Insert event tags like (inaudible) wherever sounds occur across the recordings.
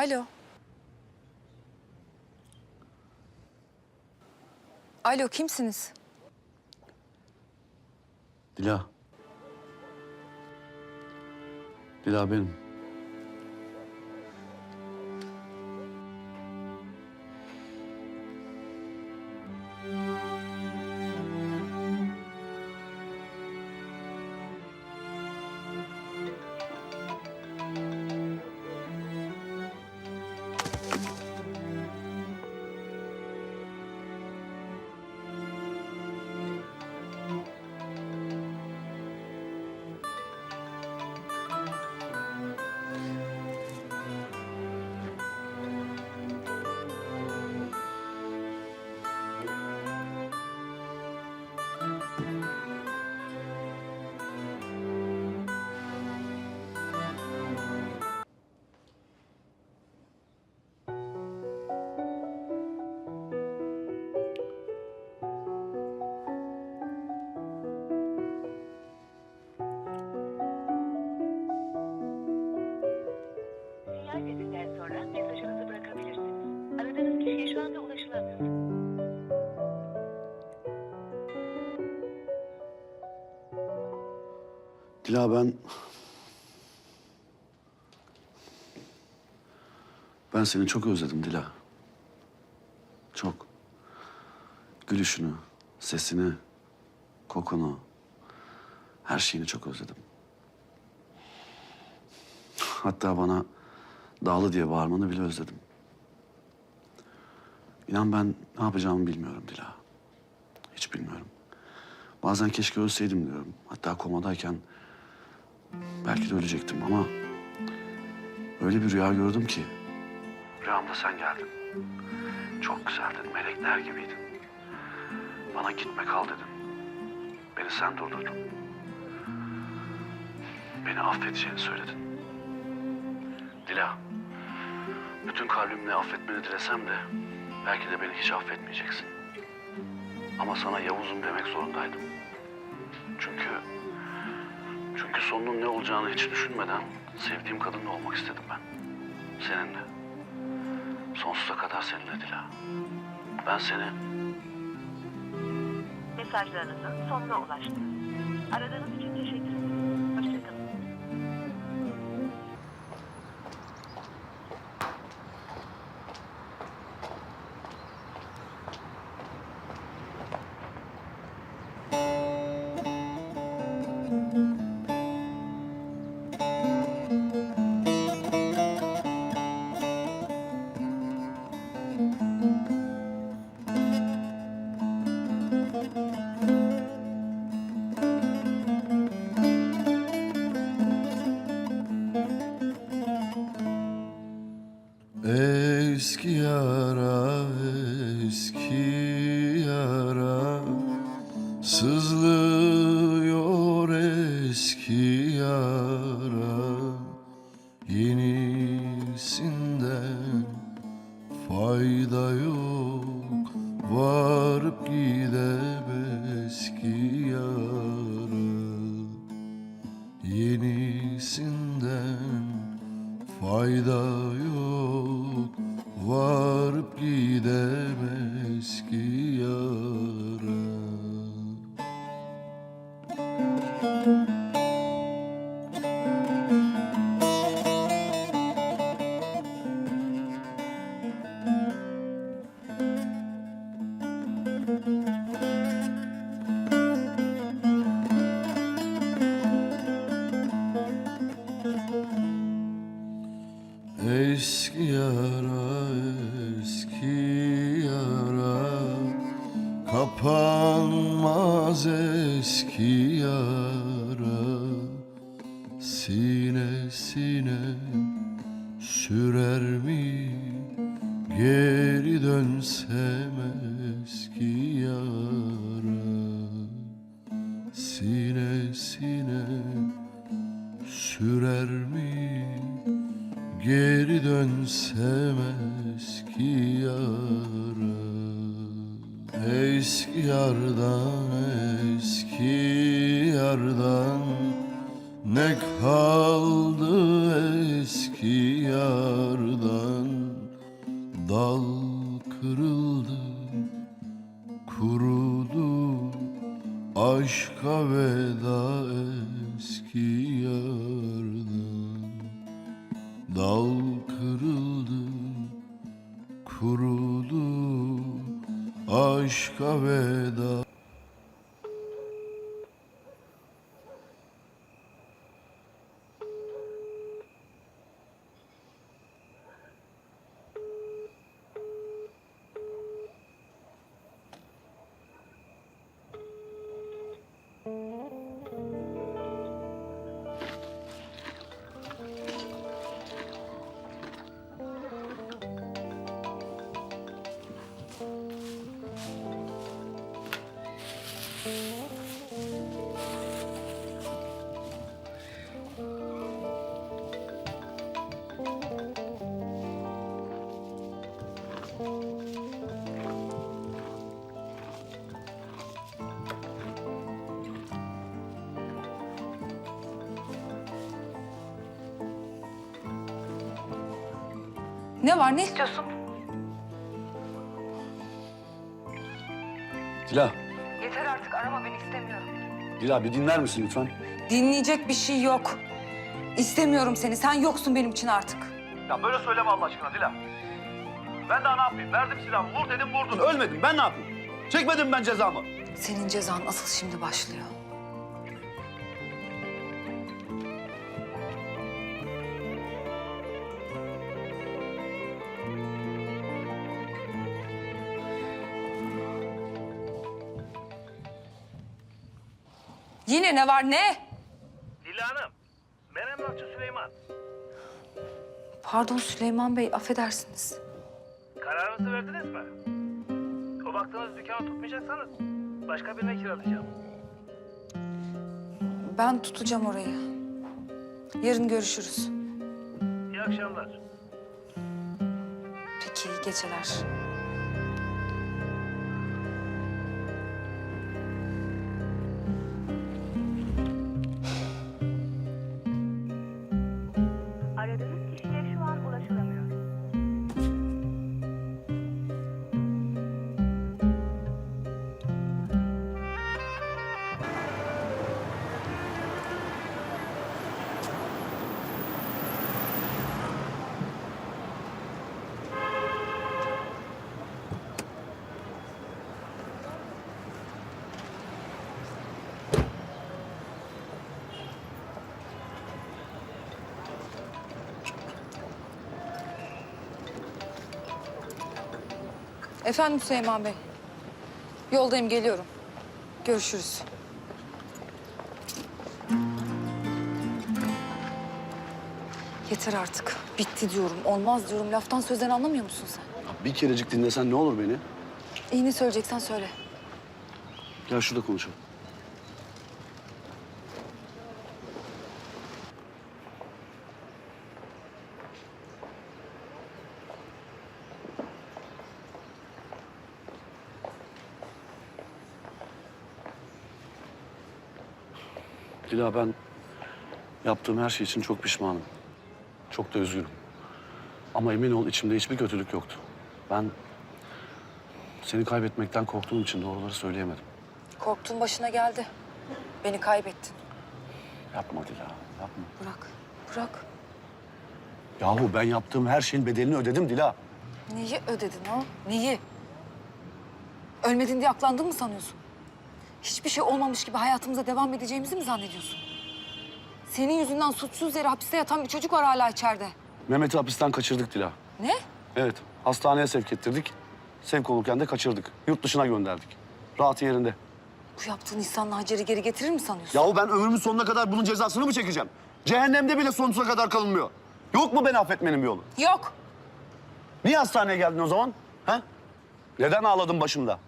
Alo. Alo kimsiniz? Dila. Dila benim. Dila ben... Ben seni çok özledim Dila. Çok. Gülüşünü, sesini, kokunu, her şeyini çok özledim. Hatta bana Dağlı diye bağırmanı bile özledim. İnan ben ne yapacağımı bilmiyorum Dila. Hiç bilmiyorum. Bazen keşke ölseydim diyorum. Hatta komadayken belki de ölecektim ama öyle bir rüya gördüm ki. Rüyamda sen geldin. Çok güzeldin, melekler gibiydin. Bana gitme kal dedin. Beni sen durdurdun. Beni affedeceğini söyledin. Dila, bütün kalbimle affetmeni dilesem de belki de beni hiç affetmeyeceksin. Ama sana Yavuz'um demek zorundaydım. Çünkü çünkü sonunun ne olacağını hiç düşünmeden sevdiğim kadınla olmak istedim ben. Seninle. Sonsuza kadar seninle Dila. Ben seni Mesajlarınızın sonuna ulaştınız. Aradığınız Varıp gidem eski yara Yenisinden fayda yok Eski yara, eski yara. Kapanmaz eski Eski yardan eski yardan Ne kaldı eski yardan? Dal kırıldı, kurudu Aşka veda eski Aşka veda Ne var ne istiyorsun? Dila, Yeter artık arama beni istemiyorum. Dila bir dinler misin lütfen? Dinleyecek bir şey yok. İstemiyorum seni. Sen yoksun benim için artık. Ya böyle söyleme Allah aşkına Dila. Ben daha ne yapayım? Verdim silahımı, vur dedim vurdun. Ölmedim, ben ne yapayım? Çekmedim ben cezamı. Senin cezan asıl şimdi başlıyor. Yine ne var ne? Dila Hanım, ben emlakçı Süleyman. Pardon Süleyman Bey affedersiniz. Kararınızı verdiniz mi? O baktığınız dükkanı tutmayacaksanız başka birine kiralayacağım. Ben tutacağım orayı. Yarın görüşürüz. İyi akşamlar. Peki iyi geceler. Efendim Süleyman Bey. Yoldayım geliyorum. Görüşürüz. Yeter artık. Bitti diyorum. Olmaz diyorum. Laftan sözden anlamıyor musun sen? Bir kerecik dinlesen ne olur beni? İyi ne söyleyeceksen söyle. Gel şurada konuşalım. Dila ben yaptığım her şey için çok pişmanım. Çok da üzgünüm. Ama emin ol içimde hiçbir kötülük yoktu. Ben seni kaybetmekten korktuğum için doğruları söyleyemedim. Korktuğun başına geldi. Beni kaybettin. Yapma Dila, yapma. Bırak. Bırak. Yahu ben yaptığım her şeyin bedelini ödedim Dila. Neyi ödedin ha? Neyi? Ölmedin diye aklandın mı sanıyorsun? Hiçbir şey olmamış gibi hayatımıza devam edeceğimizi mi zannediyorsun? Senin yüzünden suçsuz yere hapiste yatan bir çocuk var hala içeride. Mehmet'i hapisten kaçırdık Dila. Ne? Evet, hastaneye sevk ettirdik. Sevk olurken de kaçırdık. Yurt dışına gönderdik. Rahat yerinde. Bu yaptığın İhsan'la Hacer'i geri getirir mi sanıyorsun? Yahu ben ömrümün sonuna kadar bunun cezasını mı çekeceğim? Cehennemde bile sonsuza kadar kalınmıyor. Yok mu beni affetmenin bir yolu? Yok. Niye hastaneye geldin o zaman? Ha? Neden ağladın başımda?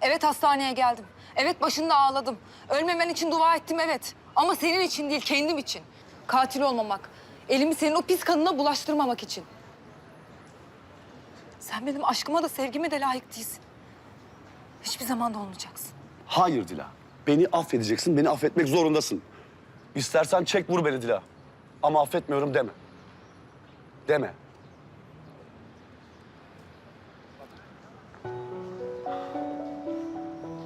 Evet hastaneye geldim. Evet başında ağladım. Ölmemen için dua ettim evet. Ama senin için değil kendim için. Katil olmamak. Elimi senin o pis kanına bulaştırmamak için. Sen benim aşkıma da sevgime de layık değilsin. Hiçbir zaman da olmayacaksın. Hayır Dila. Beni affedeceksin, beni affetmek zorundasın. İstersen çek vur beni Dila. Ama affetmiyorum deme. Deme.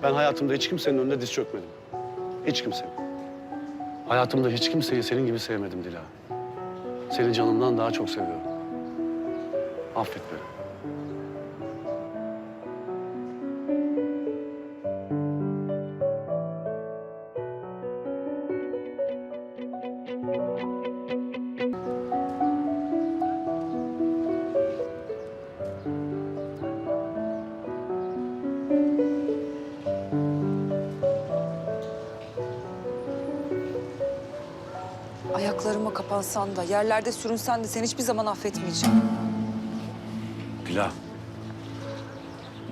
Ben hayatımda hiç kimsenin önünde diz çökmedim. Hiç kimse. Hayatımda hiç kimseyi senin gibi sevmedim Dila. Seni canımdan daha çok seviyorum. Affet beni. Ayaklarıma kapansan da, yerlerde sürünsen de seni hiçbir zaman affetmeyeceğim. Dila.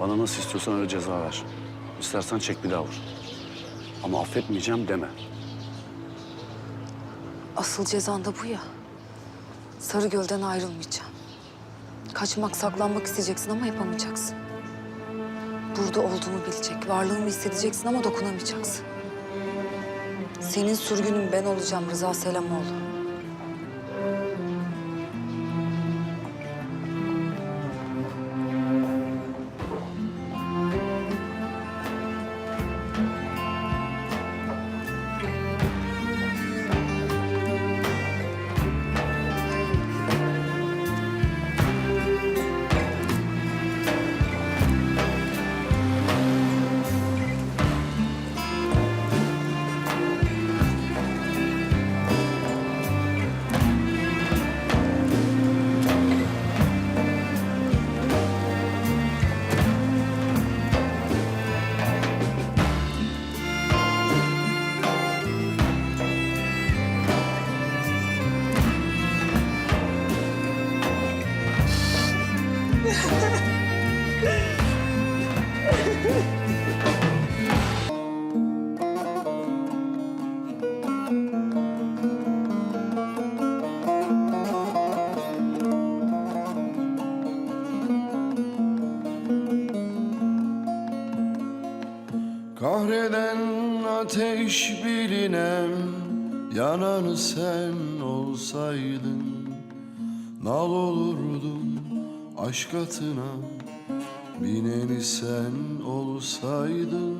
Bana nasıl istiyorsan öyle ceza ver. İstersen çek bir daha vur. Ama affetmeyeceğim deme. Asıl cezan da bu ya. Sarıgöl'den ayrılmayacağım. Kaçmak, saklanmak isteyeceksin ama yapamayacaksın. Burada olduğumu bilecek, varlığımı hissedeceksin ama dokunamayacaksın. Senin sürgünün ben olacağım Rıza Selamoğlu. Ateş bilinem Yananı sen olsaydın Nal olurdum aşk atına Bineni sen olsaydın.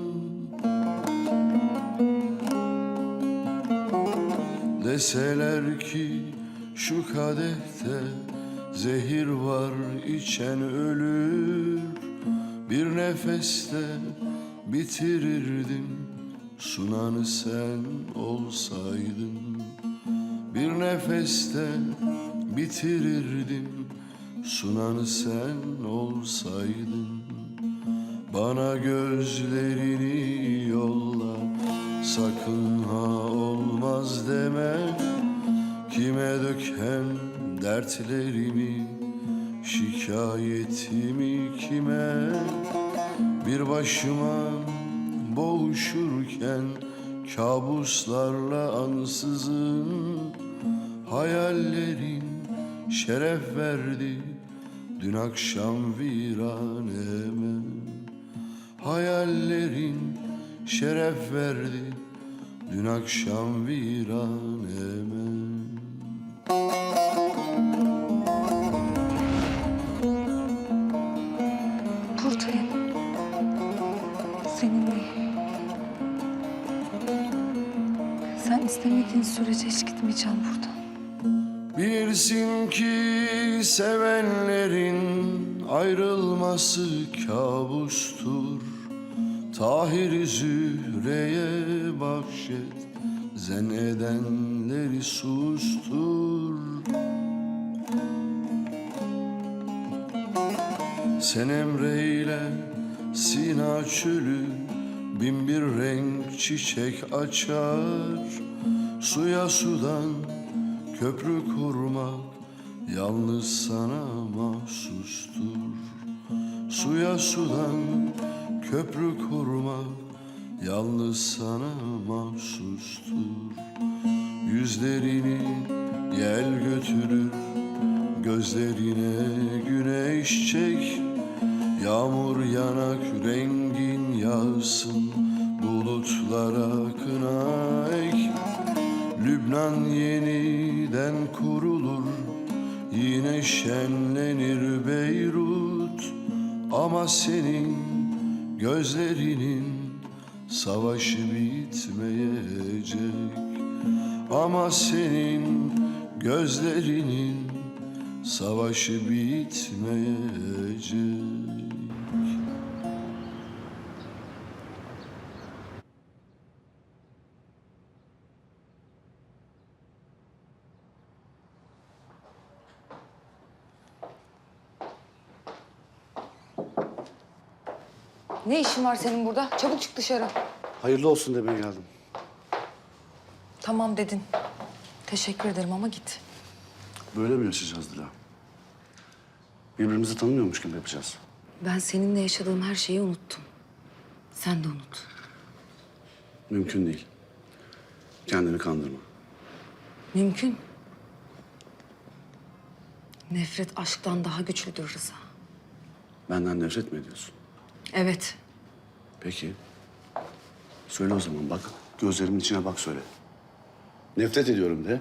Deseler ki şu kadehte Zehir var içen ölür Bir nefeste bitirirdim Sunanı sen olsaydın Bir nefeste bitirirdim Sunanı sen olsaydın Bana gözlerini yolla. Sakın ha olmaz deme Kime döken dertlerimi Şikayetimi kime? Bir başıma boğuşurken Kabuslarla ansızın Hayallerin şeref verdi. Dün akşam viraneme Hayallerin şeref verdi. Dün akşam viraneme Buradayım. İstemediğin sürece hiç gitmeyeceğim buradan. Bilirsin ki sevenlerin ayrılması kabustur. Tahir Zühre'ye bahşet zen edenleri sustur. Sen emreyle Sina çölü bin bir renk çiçek açar Suya sudan köprü kurmak yalnız sana mahsustur. Suya sudan köprü kurmak yalnız sana mahsustur. Yüzlerini yel götürür Gözlerine güneş çek. Yağmur yanak rengin yağsın Bulutlara kına ek Lübnan yeniden kurulur Yine şenlenir Beyrut. Ama senin gözlerinin savaşı bitmeyecek. Ama senin gözlerinin savaşı bitmeyecek Ne işin var senin burada? Çabuk çık dışarı. Hayırlı olsun demeye geldim. Tamam dedin. Teşekkür ederim ama git. Böyle mi yaşayacağız Dila? Birbirimizi tanımıyormuş gibi yapacağız. Ben seninle yaşadığım her şeyi unuttum. Sen de unut. Mümkün değil. Kendini kandırma. Mümkün. Nefret aşktan daha güçlüdür Rıza. Benden nefret mi ediyorsun? Evet. Peki. Söyle o zaman bak. Gözlerimin içine bak söyle. Nefret ediyorum de.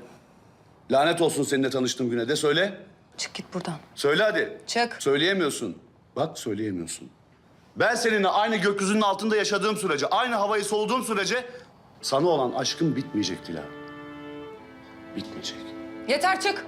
Lanet olsun seninle tanıştığım güne de söyle. Çık git buradan. Söyle hadi. Çık. Söyleyemiyorsun. Bak söyleyemiyorsun. Ben seninle aynı gökyüzünün altında yaşadığım sürece, aynı havayı soluduğum sürece... ...sana olan aşkım bitmeyecek Dila. Bitmeyecek. Yeter çık.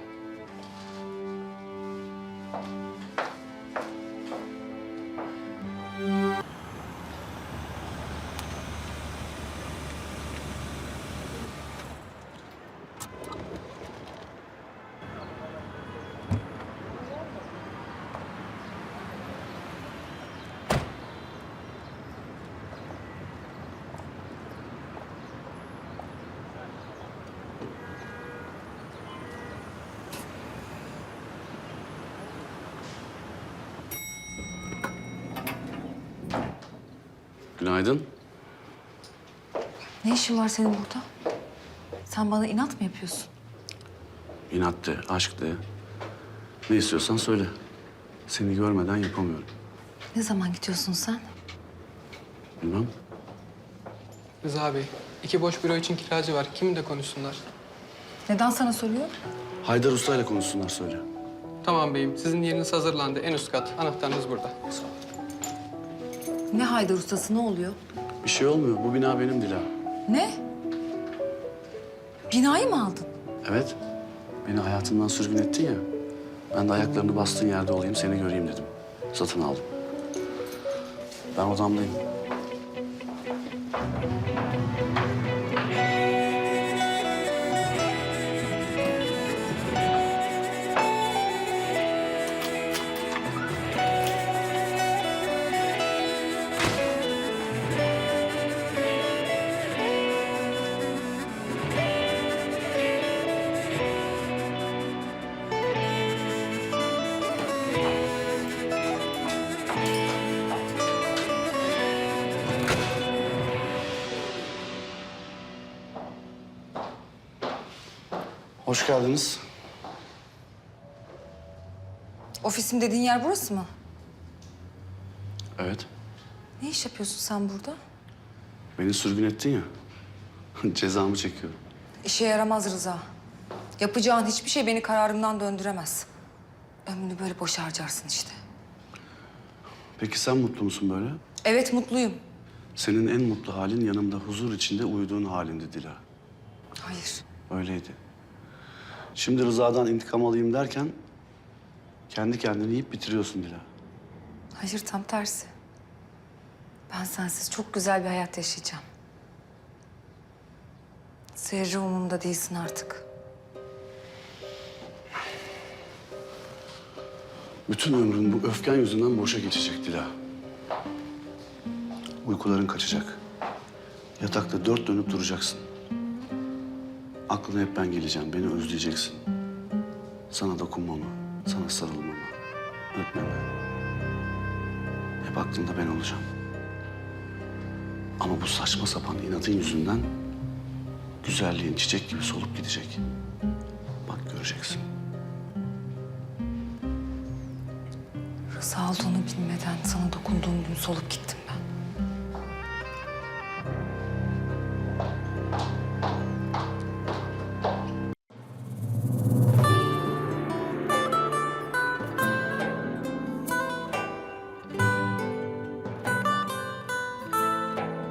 Günaydın. Ne işin var senin burada? Sen bana inat mı yapıyorsun? İnat de, aşk de. Ne istiyorsan söyle. Seni görmeden yapamıyorum. Ne zaman gidiyorsun sen? Bilmem. Rıza Bey, iki boş büro için kiracı var. Kiminle konuşsunlar? Neden sana soruyor? Haydar Usta ile konuşsunlar söyle. Tamam beyim, sizin yeriniz hazırlandı. En üst kat. Anahtarınız burada. Ne Haydar ustası ne oluyor? Bir şey olmuyor. Bu bina benim Dila. Ne? Binayı mı aldın? Evet. Beni hayatımdan sürgün ettin ya. Ben de ayaklarını bastığın yerde olayım, seni göreyim dedim. Satın aldım. Ben odamdayım. Hoş geldiniz. Ofisim dediğin yer burası mı? Evet. Ne iş yapıyorsun sen burada? Beni sürgün ettin ya. (laughs) Cezamı çekiyorum. İşe yaramaz Rıza. Yapacağın hiçbir şey beni kararımdan döndüremez. Ömrünü böyle boş harcarsın işte. Peki sen mutlu musun böyle? Evet mutluyum. Senin en mutlu halin yanımda huzur içinde uyuduğun halindi Dila. Hayır. Öyleydi. Şimdi Rıza'dan intikam alayım derken... ...kendi kendini yiyip bitiriyorsun Dila. Hayır tam tersi. Ben sensiz çok güzel bir hayat yaşayacağım. Zerre umurumda değilsin artık. Bütün ömrün bu öfken yüzünden boşa geçecek Dila. Uykuların kaçacak. Yatakta dört dönüp duracaksın. Aklına hep ben geleceğim, beni özleyeceksin. Sana dokunmamı, sana sarılmamı, öpmemi. Hep aklında ben olacağım. Ama bu saçma sapan inatın yüzünden güzelliğin çiçek gibi solup gidecek. Bak göreceksin. Rıza olduğunu bilmeden sana dokunduğum gün solup gittim ben.